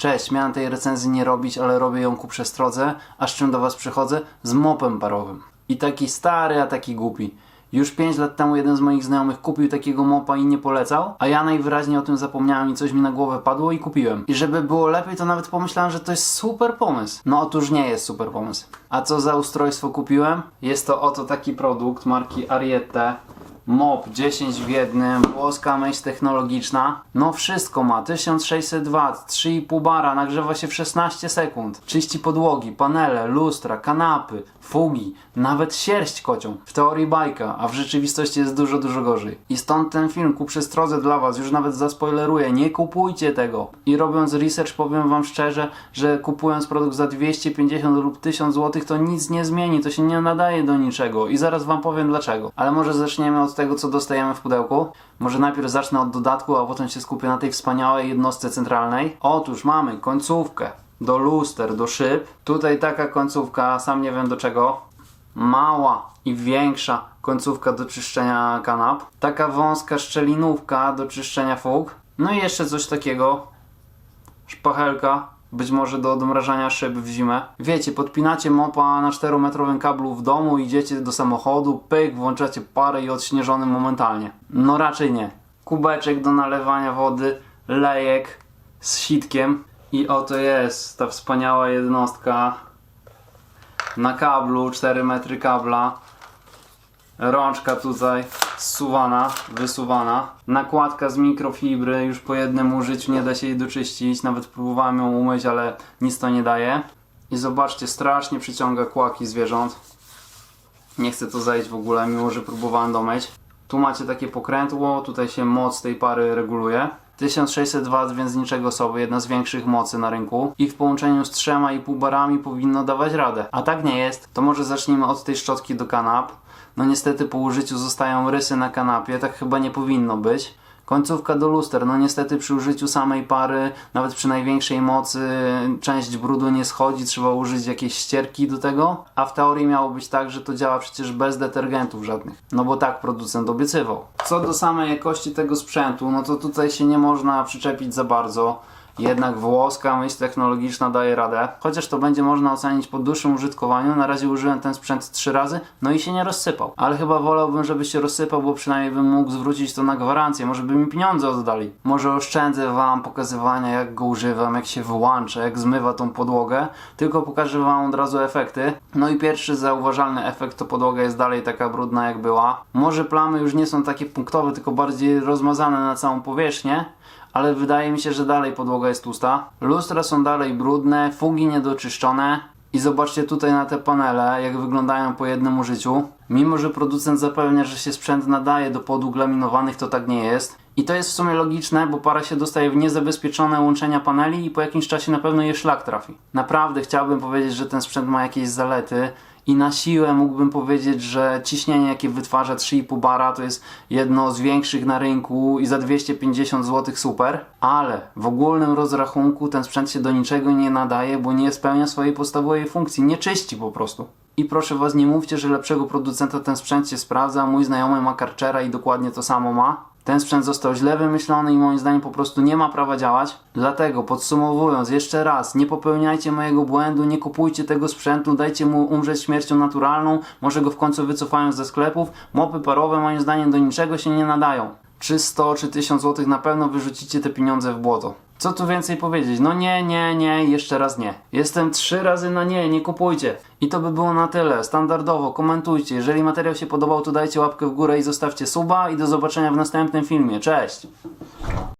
Cześć, miałem tej recenzji nie robić, ale robię ją ku przestrodze, a z czym do was przychodzę? Z mopem parowym. I taki stary, a taki głupi. Już 5 lat temu jeden z moich znajomych kupił takiego mopa i nie polecał, a ja najwyraźniej o tym zapomniałem i coś mi na głowę padło i kupiłem. I żeby było lepiej, to nawet pomyślałem, że to jest super pomysł. No otóż nie jest super pomysł. A co za ustrojstwo kupiłem? Jest to oto taki produkt marki Ariete. MOP 10 w jednym, włoska myśl technologiczna. No wszystko ma, 1600 W, 3,5 bara, nagrzewa się w 16 sekund. Czyści podłogi, panele, lustra, kanapy, fugi, nawet sierść kocią. W teorii bajka, a w rzeczywistości jest dużo, dużo gorzej. I stąd ten film ku przestrodze dla was, już nawet zaspoileruję, nie kupujcie tego. I robiąc research powiem wam szczerze, że kupując produkt za 250 lub 1000 zł to nic nie zmieni, to się nie nadaje do niczego. I zaraz wam powiem dlaczego. Ale może zaczniemy od tego, co dostajemy w pudełku. Może najpierw zacznę od dodatku, a potem się skupię na tej wspaniałej jednostce centralnej. Otóż mamy końcówkę do luster, do szyb. Tutaj taka końcówka, sam nie wiem do czego. Mała i większa końcówka do czyszczenia kanap. Taka wąska szczelinówka do czyszczenia fug. No i jeszcze coś takiego. Szpachelka. Być może do odmrażania szyb w zimę. Wiecie, podpinacie mopa na 4-metrowym kablu w domu, idziecie do samochodu, pyk, włączacie parę i odśnieżony momentalnie. No raczej nie. Kubeczek do nalewania wody, lejek z sitkiem. I oto jest ta wspaniała jednostka na kablu, 4 metry kabla. Rączka tutaj zsuwana, wysuwana. Nakładka z mikrofibry, już po jednym użyciu nie da się jej doczyścić. Nawet próbowałem ją umyć, ale nic to nie daje. I zobaczcie, strasznie przyciąga kłaki zwierząt. Nie chcę to zejść w ogóle, mimo że próbowałem domyć. Tu macie takie pokrętło, tutaj się moc tej pary reguluje. 1600 W, więc niczego sobie, jedna z większych mocy na rynku i w połączeniu z 3,5 barami powinno dawać radę. A tak nie jest, to może zacznijmy od tej szczotki do kanap. No niestety po użyciu zostają rysy na kanapie, tak chyba nie powinno być. Końcówka do luster, no niestety przy użyciu samej pary, nawet przy największej mocy, część brudu nie schodzi, trzeba użyć jakiejś ścierki do tego. A w teorii miało być tak, że to działa przecież bez detergentów żadnych. No bo tak producent obiecywał. Co do samej jakości tego sprzętu, no to tutaj się nie można przyczepić za bardzo. Jednak włoska myśl technologiczna daje radę. Chociaż to będzie można ocenić po dłuższym użytkowaniu. Na razie użyłem ten sprzęt trzy razy, no i się nie rozsypał. Ale chyba wolałbym, żeby się rozsypał, bo przynajmniej bym mógł zwrócić to na gwarancję. Może by mi pieniądze oddali. Może oszczędzę wam pokazywania, jak go używam, jak się wyłącza, jak zmywa tą podłogę. Tylko pokażę wam od razu efekty. No i pierwszy zauważalny efekt to podłoga jest dalej taka brudna, jak była. Może plamy już nie są takie punktowe, tylko bardziej rozmazane na całą powierzchnię ale wydaje mi się, że dalej podłoga jest tłusta. Lustra są dalej brudne, fugi niedoczyszczone. I zobaczcie tutaj na te panele, jak wyglądają po jednym użyciu. Mimo, że producent zapewnia, że się sprzęt nadaje do podłóg laminowanych, to tak nie jest. I to jest w sumie logiczne, bo para się dostaje w niezabezpieczone łączenia paneli i po jakimś czasie na pewno je szlak trafi. Naprawdę chciałbym powiedzieć, że ten sprzęt ma jakieś zalety i na siłę mógłbym powiedzieć, że ciśnienie jakie wytwarza 3,5 bara to jest jedno z większych na rynku i za 250 zł super, ale w ogólnym rozrachunku ten sprzęt się do niczego nie nadaje, bo nie spełnia swojej podstawowej funkcji, nie czyści po prostu. I proszę was, nie mówcie, że lepszego producenta ten sprzęt się sprawdza. Mój znajomy ma Karchera i dokładnie to samo ma. Ten sprzęt został źle wymyślony i moim zdaniem po prostu nie ma prawa działać. Dlatego podsumowując jeszcze raz, nie popełniajcie mojego błędu, nie kupujcie tego sprzętu, dajcie mu umrzeć śmiercią naturalną, może go w końcu wycofają ze sklepów. Mopy parowe moim zdaniem do niczego się nie nadają. Czy 100 czy 1000 zł na pewno wyrzucicie te pieniądze w błoto. Co tu więcej powiedzieć? No nie, nie, nie, jeszcze raz nie. Jestem trzy razy na nie, nie kupujcie. I to by było na tyle. Standardowo komentujcie. Jeżeli materiał się podobał, to dajcie łapkę w górę i zostawcie suba i do zobaczenia w następnym filmie. Cześć!